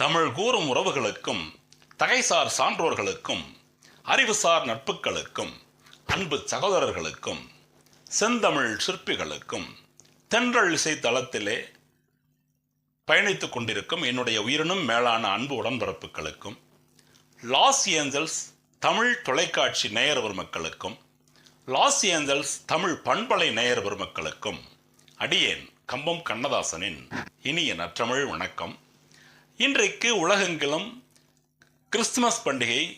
தமிழ் கூறும் உறவுகளுக்கும் தகைசார் சான்றோர்களுக்கும் அறிவுசார் நட்புகளுக்கும் அன்பு சகோதரர்களுக்கும் செந்தமிழ் சிற்பிகளுக்கும் தென்றல் இசை தளத்திலே பயணித்துக் கொண்டிருக்கும் என்னுடைய உயிரினும் மேலான அன்பு உடன்பிறப்புகளுக்கும் லாஸ் ஏஞ்சல்ஸ் தமிழ் தொலைக்காட்சி நேயர் பெருமக்களுக்கும் லாஸ் ஏஞ்சல்ஸ் தமிழ் பண்பலை நேயர் பெருமக்களுக்கும் அடியேன் கம்பம் கண்ணதாசனின் இனிய நற்றமிழ் வணக்கம். இன்றைக்கு உலகெங்கிலும் கிறிஸ்துமஸ் பண்டிகை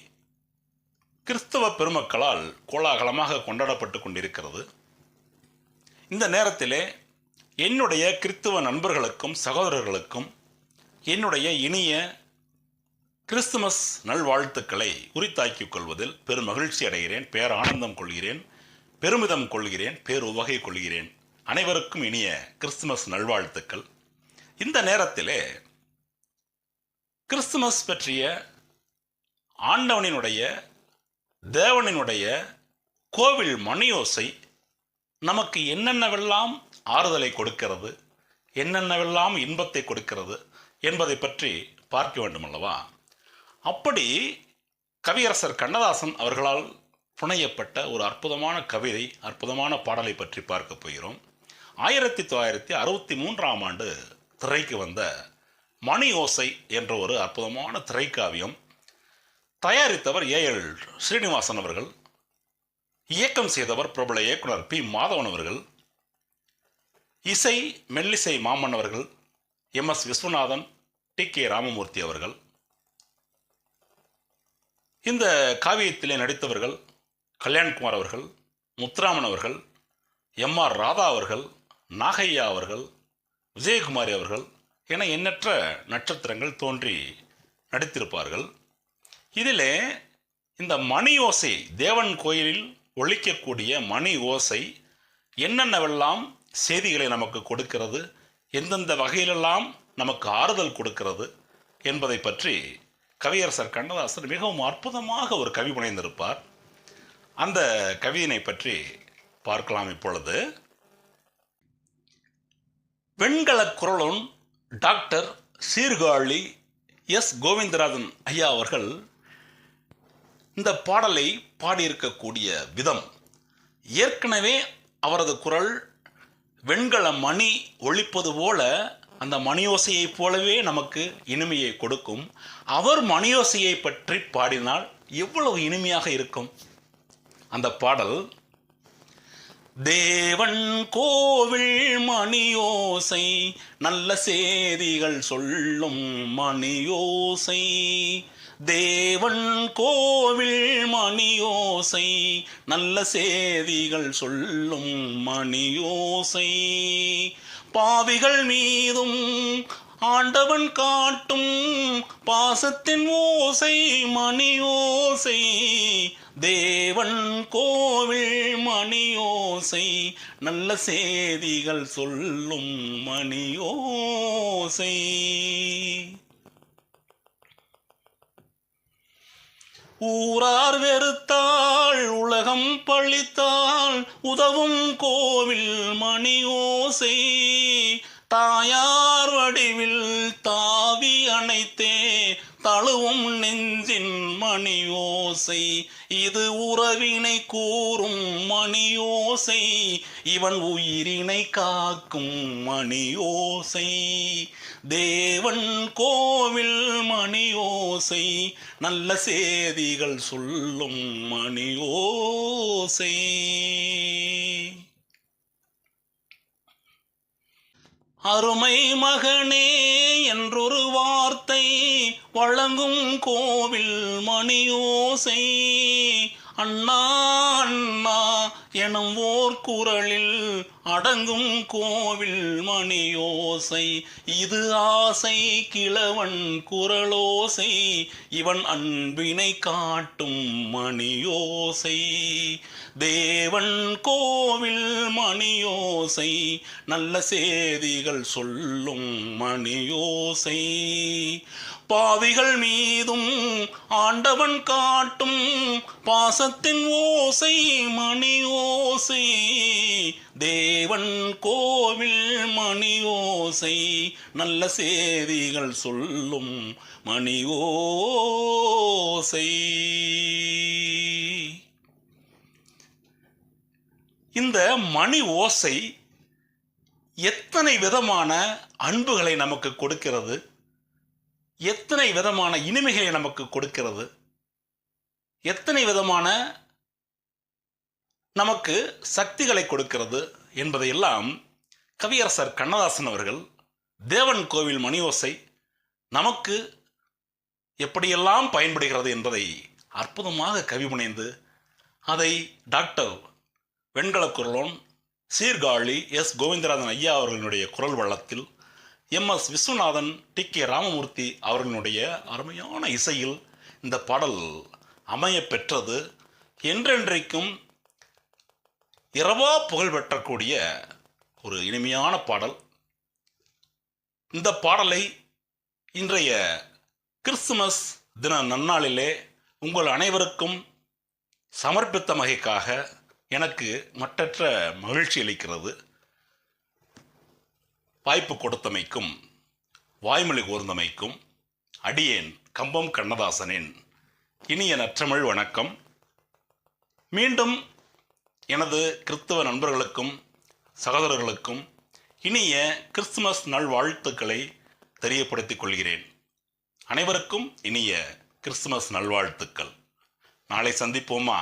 கிறிஸ்தவ பெருமக்களால் கோலாகலமாக கொண்டாடப்பட்டு கொண்டிருக்கிறது. இந்த நேரத்திலே என்னுடைய கிறிஸ்துவ நண்பர்களுக்கும் சகோதரர்களுக்கும் என்னுடைய இனிய கிறிஸ்துமஸ் நல்வாழ்த்துக்களை உரித்தாக்கிக் கொள்வதில் பெரும் மகிழ்ச்சி அடைகிறேன் பேரானந்தம் கொள்கிறேன் பெருமிதம் கொள்கிறேன் பேருவகை கொள்கிறேன். அனைவருக்கும் இனிய கிறிஸ்துமஸ் நல்வாழ்த்துக்கள். இந்த நேரத்திலே கிறிஸ்துமஸ் பற்றிய ஆண்டவனினுடைய தேவனினுடைய கோவில் மணியோசை நமக்கு என்னென்னவெல்லாம் ஆறுதலை கொடுக்கிறது என்னென்னவெல்லாம் இன்பத்தை கொடுக்கிறது என்பதை பற்றி பார்க்க வேண்டும் அல்லவா அப்படி கவியரசர் கண்ணதாசன் அவர்களால் புனையப்பட்ட ஒரு அற்புதமான கவிதை அற்புதமான பாடலை பற்றி பார்க்க போகிறோம். ஆயிரத்தி தொள்ளாயிரத்தி அறுபத்தி மூன்றாம் ஆண்டு திரைக்கு வந்த மணி ஓசை என்ற ஒரு அற்புதமான திரைக்காவியம் தயாரித்தவர் ஏ எல் ஸ்ரீனிவாசன் அவர்கள் இயக்கம் செய்தவர் பிரபல இயக்குனர் பி மாதவன் அவர்கள் இசை மெல்லிசை மாமன் அவர்கள் M S Viswanathan T K Ramamoorthy அவர்கள். இந்த காவியத்திலே நடித்தவர்கள் கல்யாண்குமார் அவர்கள் முத்துராமன் அவர்கள் எம் ஆர் ராதா அவர்கள் நாகையா அவர்கள் விஜயகுமாரி அவர்கள் என எண்ணற்ற நட்சத்திரங்கள் தோன்றி நடித்திருப்பார்கள். இதிலே இந்த மணி ஓசை தேவன் கோயிலில் ஒழிக்கக்கூடிய மணி ஓசை என்னென்னவெல்லாம் செய்திகளை நமக்கு கொடுக்கிறது எந்தெந்த வகையிலெல்லாம் நமக்கு ஆறுதல் கொடுக்கிறது என்பதை பற்றி கவியரசர் கண்ணதாசன் மிகவும் அற்புதமாக ஒரு கவி புனைந்திருப்பார். அந்த கவியினை பற்றி பார்க்கலாம் இப்பொழுது. வெண்கல குரலுன் டாக்டர் சீர்காழி எஸ். கோவிந்தராஜன் ஐயா அவர்கள் இந்த பாடலை பாடியிருக்கக்கூடிய விதம் ஏற்கனவே அவரது குரல் வெண்கல மணி ஒழிப்பது போல அந்த மணியோசையைப் போலவே நமக்கு இனிமையை கொடுக்கும். அவர் மணியோசையை பற்றி பாடினால் எவ்வளவு இனிமையாக இருக்கும்? அந்த பாடல் தேவன் கோவில் மணியோசை நல்ல சேதிகள் சொல்லும் மணியோசை. தேவன் கோவில் மணியோசை நல்ல சேதிகள் சொல்லும் மணியோசை. பாவிகள் மீதும் ஆண்டவன் காட்டும் பாசத்தின் ஓசை மணி ஓசை தேவன் கோவில் மணி ஓசை நல்ல செய்திகள் சொல்லும் மணி ஓசை ஊரார் வெறுத்தாள் உலகம் பழித்தாள் உதவும் கோவில் மணி ஓசை தாயார் வடிவில் தாவி அணைத்தே தழுவும் நெஞ்சின் மணி ஓசை இது உறவினை கூறும் மணியோசை இவன் உயிரினை காக்கும் மணியோசை. தேவன் கோவில் மணி ஓசை நல்ல செய்திகள் சொல்லும் மணியோசை. அருமை மகனே என்றொரு வார்த்தை வழங்கும் கோவில் மணியோசை. அண்ணா அண்ணா எனும் ஓர் குரலில் அடங்கும் கோவில் மணியோசை. இது ஆசை கிழவன் குரலோசை. இவன் அன்பினை காட்டும் மணியோசை. தேவன் கோவில் மணியோசை. நல்ல செய்திகள் சொல்லும் மணியோசை. பாவிகள் மீதும் ஆண்டவன் காட்டும் பாசத்தின் ஓசை மணி ஓசை. தேவன் கோவில் மணி ஓசை. நல்ல செய்திகள் சொல்லும் மணி ஓசை. இந்த மணி ஓசை எத்தனை விதமான அன்புகளை நமக்கு கொடுக்கிறது? எத்தனை விதமான இனிமைகளை நமக்கு கொடுக்கிறது? எத்தனை விதமான நமக்கு சக்திகளை கொடுக்கிறது என்பதையெல்லாம் கவியரசர் கண்ணதாசன் அவர்கள் தேவன் கோவில் மணியோசை நமக்கு எப்படியெல்லாம் பயன்படுகிறது என்பதை அற்புதமாக கவி புனைந்து அதை டாக்டர் வெண்கல குரலோன் சீர்காழி எஸ். கோவிந்தராஜன் ஐயா அவர்களுடைய குரல் வள்ளத்தில் M S Viswanathan T K Ramamoorthy அவர்களுடைய அருமையான இசையில் இந்த பாடல் அமைய பெற்றது என்றென்றைக்கும் இரவா புகழ் பெற்றக்கூடிய ஒரு இனிமையான பாடல். இந்த பாடலை இன்றைய கிறிஸ்துமஸ் தின நன்னாளிலே உங்கள் அனைவருக்கும் சமர்ப்பித்த வகைக்காக எனக்கு மற்றற்ற மகிழ்ச்சி அளிக்கிறது. வாய்ப்பு கொடுத்தமைக்கும் வாய்மொழி கூர்ந்தமைக்கும் அடியேன் கம்பம் கண்ணதாசனின். இனிய நற்றமிழ் வணக்கம். மீண்டும் எனது கிறிஸ்தவ நண்பர்களுக்கும் சகோதரர்களுக்கும் இனிய கிறிஸ்துமஸ் நல்வாழ்த்துக்களை தெரியப்படுத்திக் கொள்கிறேன். அனைவருக்கும் இனிய கிறிஸ்துமஸ் நல்வாழ்த்துக்கள். நாளை சந்திப்போமா?